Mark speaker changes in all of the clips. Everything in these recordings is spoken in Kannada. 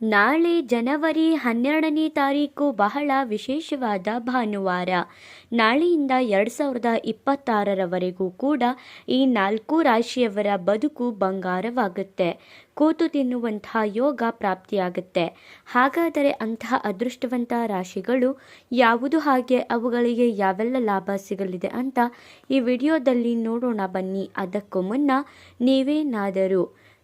Speaker 1: ನಾಳೆ ಜನವರಿ ಹನ್ನೆರಡನೇ ತಾರೀಕು ಬಹಳ ವಿಶೇಷವಾದ ಭಾನುವಾರ. ನಾಳೆಯಿಂದ ಎರಡು ಸಾವಿರದ ಇಪ್ಪತ್ತಾರರವರೆಗೂ ಕೂಡ ಈ ನಾಲ್ಕು ರಾಶಿಯವರ ಬದುಕು ಬಂಗಾರವಾಗುತ್ತೆ. ಕೂತು ತಿನ್ನುವಂತಹ ಯೋಗ ಪ್ರಾಪ್ತಿಯಾಗುತ್ತೆ. ಹಾಗಾದರೆ ಅಂತಹ ಅದೃಷ್ಟವಂತ ರಾಶಿಗಳು ಯಾವುದು ಹಾಗೆ ಅವುಗಳಿಗೆ ಯಾವೆಲ್ಲ ಲಾಭ ಸಿಗಲಿದೆ ಅಂತ ಈ ವಿಡಿಯೋದಲ್ಲಿ ನೋಡೋಣ ಬನ್ನಿ. ಅದಕ್ಕೂ ಮುನ್ನ ನೀವೇನಾದರೂ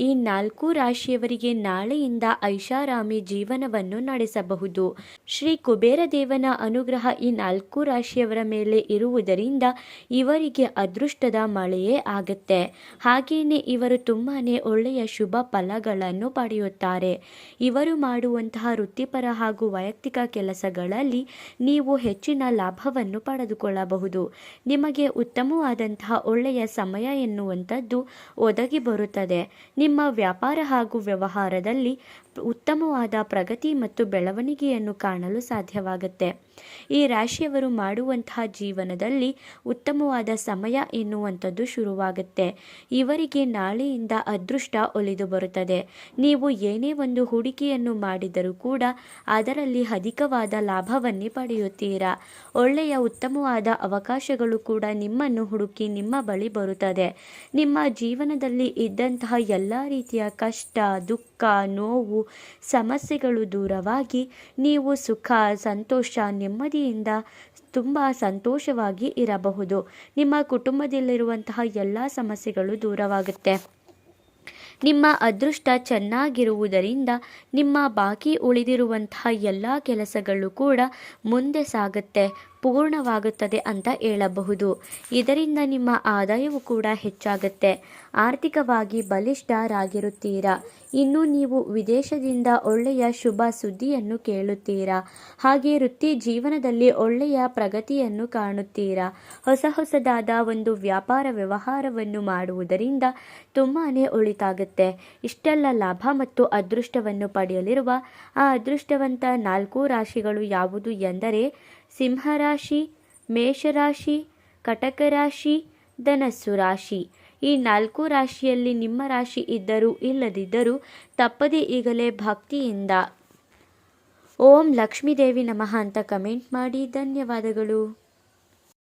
Speaker 1: ಈ ನಾಲ್ಕು ರಾಶಿಯವರಿಗೆ ನಾಳೆಯಿಂದ ಐಷಾರಾಮಿ ಜೀವನವನ್ನು ನಡೆಸಬಹುದು. ಶ್ರೀ ಕುಬೇರ ದೇವನ ಅನುಗ್ರಹ ಈ ನಾಲ್ಕು ರಾಶಿಯವರ ಮೇಲೆ ಇರುವುದರಿಂದ ಇವರಿಗೆ ಅದೃಷ್ಟದ ಮಳೆಯೇ ಆಗುತ್ತೆ. ಹಾಗೆಯೇ ಇವರು ತುಂಬಾನೇ ಒಳ್ಳೆಯ ಶುಭ ಫಲಗಳನ್ನು ಪಡೆಯುತ್ತಾರೆ. ಇವರು ಮಾಡುವಂತಹ ವೃತ್ತಿಪರ ಹಾಗೂ ವೈಯಕ್ತಿಕ ಕೆಲಸಗಳಲ್ಲಿ ನೀವು ಹೆಚ್ಚಿನ ಲಾಭವನ್ನು ಪಡೆದುಕೊಳ್ಳಬಹುದು. ನಿಮಗೆ ಉತ್ತಮವಾದಂತಹ ಒಳ್ಳೆಯ ಸಮಯ ಎನ್ನುವಂಥದ್ದು ಒದಗಿ ಬರುತ್ತದೆ. ನಿಮ್ಮ ವ್ಯಾಪಾರ ಹಾಗೂ ವ್ಯವಹಾರದಲ್ಲಿ ಉತ್ತಮವಾದ ಪ್ರಗತಿ ಮತ್ತು ಬೆಳವಣಿಗೆಯನ್ನು ಕಾಣಲು ಸಾಧ್ಯವಾಗುತ್ತೆ. ಈ ರಾಶಿಯವರು ಮಾಡುವಂತಹ ಜೀವನದಲ್ಲಿ ಉತ್ತಮವಾದ ಸಮಯ ಎನ್ನುವಂಥದ್ದು ಶುರುವಾಗುತ್ತೆ. ಇವರಿಗೆ ನಾಳೆಯಿಂದ ಅದೃಷ್ಟ ಒಲಿದು ಬರುತ್ತದೆ. ನೀವು ಏನೇ ಒಂದು ಹೂಡಿಕೆಯನ್ನು ಮಾಡಿದರೂ ಕೂಡ ಅದರಲ್ಲಿ ಅಧಿಕವಾದ ಲಾಭವನ್ನೇ ಪಡೆಯುತ್ತೀರಾ? ಒಳ್ಳೆಯ ಉತ್ತಮವಾದ ಅವಕಾಶಗಳು ಕೂಡ ನಿಮ್ಮನ್ನು ಹುಡುಕಿ ನಿಮ್ಮ ಬಳಿ ಬರುತ್ತದೆ. ನಿಮ್ಮ ಜೀವನದಲ್ಲಿ ಇದ್ದಂತಹ ಎಲ್ಲ ರೀತಿಯ ಕಷ್ಟ, ದುಃಖ, ನೋವು, ಸಮಸ್ಯೆಗಳು ದೂರವಾಗಿ ನೀವು ಸುಖ, ಸಂತೋಷ, ನೆಮ್ಮದಿಯಿಂದ ತುಂಬ ಸಂತೋಷವಾಗಿ ಇರಬಹುದು. ನಿಮ್ಮ ಕುಟುಂಬದಲ್ಲಿರುವಂತಹ ಎಲ್ಲ ಸಮಸ್ಯೆಗಳು ದೂರವಾಗುತ್ತೆ. ನಿಮ್ಮ ಅದೃಷ್ಟ ಚೆನ್ನಾಗಿರುವುದರಿಂದ ನಿಮ್ಮ ಬಾಕಿ ಉಳಿದಿರುವಂತಹ ಎಲ್ಲ ಕೆಲಸಗಳು ಕೂಡ ಮುಂದೆ ಸಾಗುತ್ತೆ. ಪೂರ್ಣವಾಗುತ್ತದೆ ಅಂತ ಹೇಳಬಹುದು. ಇದರಿಂದ ನಿಮ್ಮ ಆದಾಯವು ಕೂಡ ಹೆಚ್ಚಾಗುತ್ತೆ. ಆರ್ಥಿಕವಾಗಿ ಬಲಿಷ್ಠರಾಗಿರುತ್ತೀರಾ? ಇನ್ನು ನೀವು ವಿದೇಶದಿಂದ ಒಳ್ಳೆಯ ಶುಭ ಸುದ್ದಿಯನ್ನು ಕೇಳುತ್ತೀರಾ? ಹಾಗೆ ವೃತ್ತಿ ಜೀವನದಲ್ಲಿ ಒಳ್ಳೆಯ ಪ್ರಗತಿಯನ್ನು ಕಾಣುತ್ತೀರಾ? ಹೊಸ ಹೊಸದಾದ ಒಂದು ವ್ಯಾಪಾರ ವ್ಯವಹಾರವನ್ನು ಮಾಡುವುದರಿಂದ ತುಂಬಾ ಒಳಿತಾಗುತ್ತೆ. ಇಷ್ಟೆಲ್ಲ ಲಾಭ ಮತ್ತು ಅದೃಷ್ಟವನ್ನು ಪಡೆಯಲಿರುವ ಆ ಅದೃಷ್ಟವಂತ ನಾಲ್ಕು ರಾಶಿಗಳು ಯಾವುದು ಎಂದರೆ ಸಿಂಹರಾಶಿ, ಮೇಷರಾಶಿ ಕಟಕ ರಾಶಿ ಧನಸ್ಸು ರಾಶಿ ಈ ನಾಲ್ಕು ರಾಶಿಯಲ್ಲಿ ನಿಮ್ಮ ರಾಶಿ ಇದ್ದರೂ ಇಲ್ಲದಿದ್ದರೂ ತಪ್ಪದೇ ಈಗಲೇ ಭಕ್ತಿಯಿಂದ. ಓಂ ಲಕ್ಷ್ಮೀದೇವಿ ನಮಃ ಅಂತ ಕಮೆಂಟ್ ಮಾಡಿ. ಧನ್ಯವಾದಗಳು.